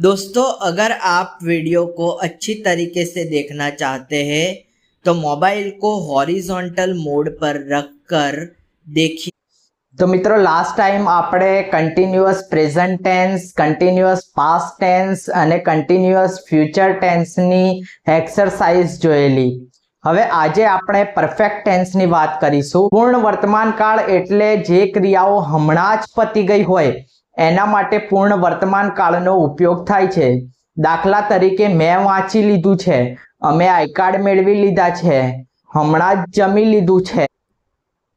दोस्तों अगर आप वीडियो को अच्छी तरीके से देखना चाहते हैं तो मोबाइल को हॉरिजॉन्टल मोड पर रखकर देखिए તો મિત્રો લાસ્ટ ટાઈમ આપણે continuous present tense continuous past tense અને કન્ટિન્યુઅસ ફ્યુચર ટેન્સની એક્સરસાઇઝ જોયેલી હવે આજે આપણે પરફેક્ટ ટેન્સની વાત કરીશું પૂર્ણ વર્તમાન કાળ એટલે જે ક્રિયાઓ હમણાં જ પતી ગઈ હોય એના માટે પૂર્ણ વર્તમાન કાળનો ઉપયોગ થાય છે. દાખલા તરીકે મેં વાંચી લીધું છે. અમે આઈ કાર્ડ મેળવી લીધા છે. હમણાં જ જમી લીધું છે.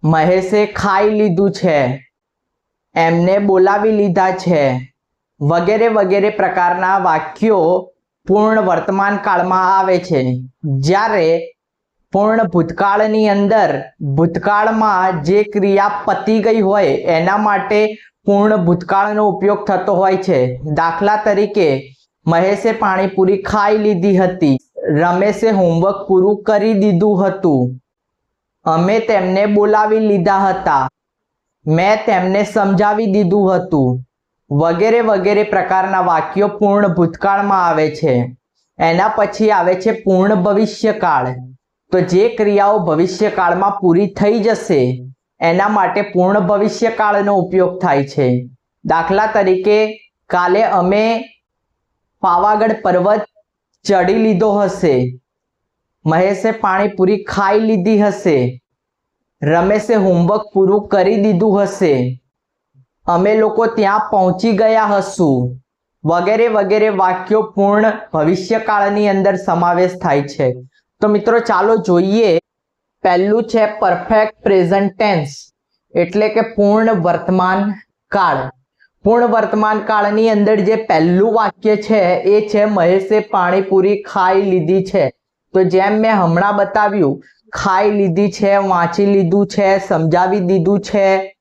મહેશે ખાઈ લીધું છે. એમને બોલાવી લીધા છે. વગેરે વગેરે પ્રકારના વાક્યો પૂર્ણ વર્તમાન કાળમાં આવે છે. જ્યારે પૂર્ણ ભૂતકાળની અંદર ભૂતકાળમાં જે ક્રિયા પતી ગઈ હોય એના માટે પૂર્ણ ભૂતકાળનો ઉપયોગ થતો હોય છે. દાખલા તરીકે, મહેશે પાણીપુરી ખાઈ લીધી હતી. રમેશે હોમવર્ક પૂરું કરી દીધું હતું. અમે તેમને બોલાવી લીધા હતા. મેં તેમને સમજાવી દીધું હતું. વગેરે વગેરે પ્રકારના વાક્યો પૂર્ણ ભૂતકાળમાં આવે છે. એના પછી આવે છે પૂર્ણ ભવિષ્યકાળ. તો જે ક્રિયાઓ ભવિષ્યકાળમાં પૂરી થઈ જશે, એના માટે પૂર્ણ ભવિષ્યકાળનો ઉપયોગ થાય છે. દાખલા તરીકે, કાલે અમે પાવાગઢ પર્વત ચડી લીધો હશે. મહેશે પાણીપુરી ખાઈ લીધી હશે. રમેશે હોમવર્ક પૂરું કરી દીધું હશે. અમે લોકો ત્યાં પહોંચી ગયા હશું. વગેરે વગેરે વાક્યો પૂર્ણ ભવિષ્યકાળની અંદર સમાવેશ થાય છે. તો મિત્રો ચાલો જોઈએ. પહેલું છે પરફેક્ટ પ્રેઝન્ટ ટેન્સ એટલે કે પૂર્ણ વર્તમાન કાળ. પૂર્ણ વર્તમાન કાળની અંદર જે પહેલું વાક્ય છે, એ છે મહેશે પાણીપુરી ખાઈ લીધી છે. તો જેમ મેં હમણાં બતાવ્યું, ખાઈ લીધી છે, વાંચી લીધું છે, સમજાવી દીધું છે.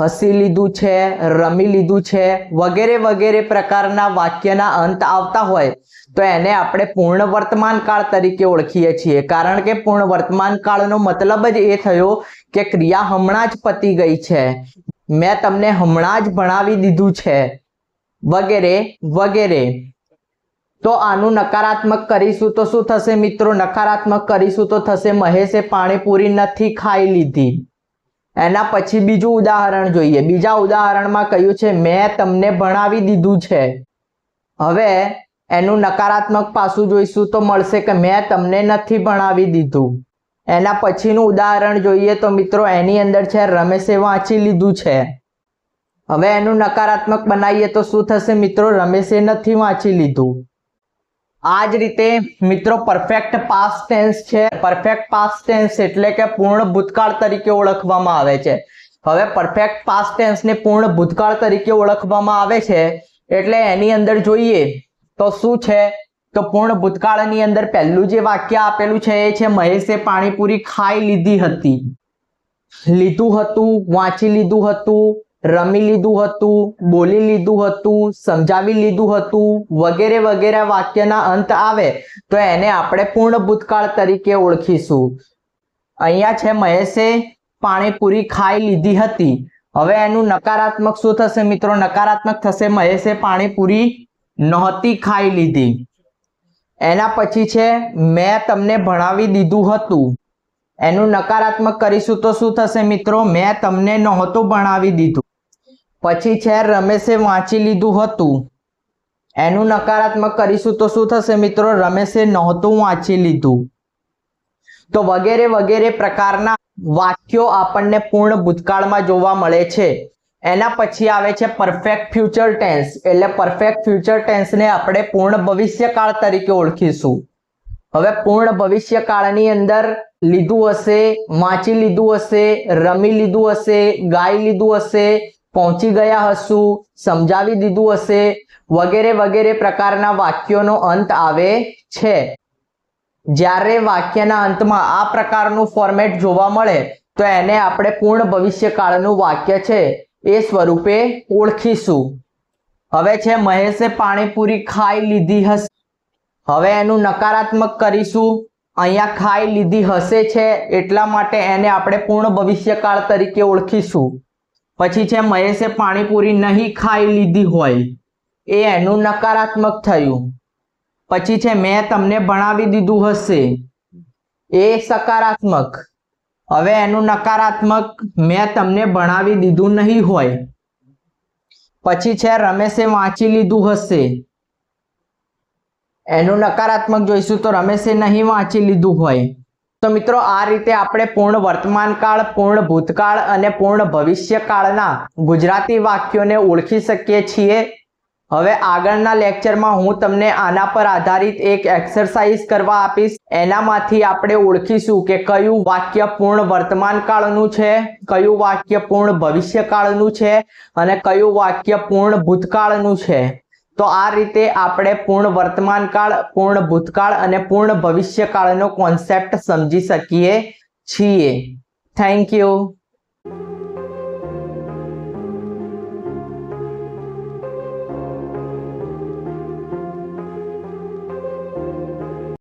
હસી લીધું છે, રમી લીધું છે, વગેરે વગેરે પ્રકારના વાક્યના અંત આવતા હોય તો એને આપણે પૂર્ણ વર્તમાન કાળ તરીકે ઓળખીએ છીએ. કારણ કે પૂર્ણ વર્તમાન કાળનો મતલબ જ એ થયો કે ક્રિયા હમણાં જ પતી ગઈ છે. મેં તમને હમણાં જ ભણાવી દીધું છે. વગેરે વગેરે. તો આનું નકારાત્મક કરીશું તો શું થશે મિત્રો? નકારાત્મક કરીશું તો થશે. મહેશે પાણીપુરી નથી ખાઈ લીધી. એના પછી બીજું ઉદાહરણ જોઈએ. બીજા ઉદાહરણમાં કહ્યું છે, મેં તમને ભણાવી દીધું છે. હવે એનું નકારાત્મક પાસું જોઈશું તો મળશે કે મેં તમને નથી ભણાવી દીધું. એના પછીનું ઉદાહરણ જોઈએ તો મિત્રો, એની અંદર છે, રમેશે વાંચી લીધું છે. હવે એનું નકારાત્મક બનાવીએ તો શું થશે મિત્રો? રમેશે નથી વાંચી લીધું. આ જ રીતે, મિત્રો પરફેક્ટ પાસ્ટ ટેન્સ છે. પરફેક્ટ પાસ્ટ ટેન્સ એટલે કે પૂર્ણ ભૂતકાળ તરીકે ઓળખવામાં આવે છે. હવે પરફેક્ટ પાસ્ટ ટેન્સને પૂર્ણ ભૂતકાળ તરીકે ઓળખવામાં આવે છે, એટલે એની અંદર જોઈએ તો શું છે? તો પૂર્ણ ભૂતકાળની અંદર પહેલું જે વાક્ય આપેલું છે, એ છે, મહેશે પાણીપુરી ખાઈ લીધી હતી. લીધું હતું, વાંચી લીધું હતું રમી લીધું હતું, બોલી લીધું હતું, સમજાવી લીધું હતું, વગેરે વગેરે વાક્યના અંત આવે તો એને આપણે પૂર્ણ ભૂતકાળ તરીકે ઓળખીશું. અહીંયા છે મહેશે પાણીપુરી ખાઈ લીધી હતી. હવે એનું નકારાત્મક શું થશે મિત્રો? નકારાત્મક થશે મહેશે પાણીપુરી નહોતી ખાઈ લીધી. એના પછી છે મેં તમને ભણાવી દીધું હતું. એનું નકારાત્મક કરીશું તો શું થશે મિત્રો? મેં તમને નહોતું ભણાવી દીધું. પછી છે, રમેશે વાંચી લીધું હતું. એનું નકારાત્મક કરીશું તો શું થશે મિત્રો? રમેશે નહોતું વાંચી લીધું. તો વગેરે વગેરે પ્રકારના વાક્યો આપણને પૂર્ણ ભૂતકાળમાં જોવા મળે છે. એના પછી આવે છે પરફેક્ટ ફ્યુચર ટેન્સ એટલે પરફેક્ટ ફ્યુચર ટેન્સને આપણે પૂર્ણ ભવિષ્યકાળ તરીકે ઓળખીશું. હવે પૂર્ણ ભવિષ્યકાળની અંદર લીધું હશે, વાંચી લીધું હશે, રમી લીધું હશે, ગાઈ લીધું હશે પહોંચી ગયા હશું, સમજાવી દીધું હશે, વગેરે વગેરે પ્રકારના વાક્યોનો અંત આવે છે. જ્યારે વાક્યના અંતમાં આ પ્રકારનું ફોર્મેટ જોવા મળે, તો એને આપણે પૂર્ણ ભવિષ્યકાળનું વાક્ય છે, એ સ્વરૂપે ઓળખીશું. હવે છે, મહેશે પાણીપુરી ખાઈ લીધી હશે. હવે એનું નકારાત્મક કરીશું. અહીંયા ખાઈ લીધી હશે છે, એટલા માટે એને આપણે પૂર્ણ ભવિષ્યકાળ તરીકે ઓળખીશું. પછી છે, મહેશે પાણીપુરી નહીં ખાઈ લીધી હોય. એ એનું નકારાત્મક થયું. પછી છે, મેં તમને ભણાવી દીધું હશે. એ સકારાત્મક. હવે એનું નકારાત્મક મેં તમને ભણાવી દીધું નહીં હોય. પછી છે, રમેશે વાંચી લીધું હશે. એનું નકારાત્મક જોઈશું તો રમેશે નહીં વાંચી લીધું હોય. તો મિત્રો, આ રીતે આપણે પૂર્ણ વર્તમાનકાળ પૂર્ણ ભૂતકાળ અને પૂર્ણ ભવિષ્યકાળના ગુજરાતી વાક્યોને ઓળખી શકીએ છીએ. હવે આગળના લેક્ચરમાં હું તમને આના પર આધારિત એક એક્સરસાઇઝ કરવા આપીશ. એનામાંથી આપણે ઓળખીશું કે કયું વાક્ય પૂર્ણ વર્તમાનકાળનું છે, કયું વાક્ય પૂર્ણ ભવિષ્યકાળનું છે અને કયું વાક્ય પૂર્ણ ભૂતકાળનું છે. તો આ રીતે આપણે પૂર્ણ વર્તમાનકાળ, પૂર્ણ ભૂતકાળ અને પૂર્ણ ભવિષ્યકાળનો કોન્સેપ્ટ સમજી શકીએ છીએ. Thank you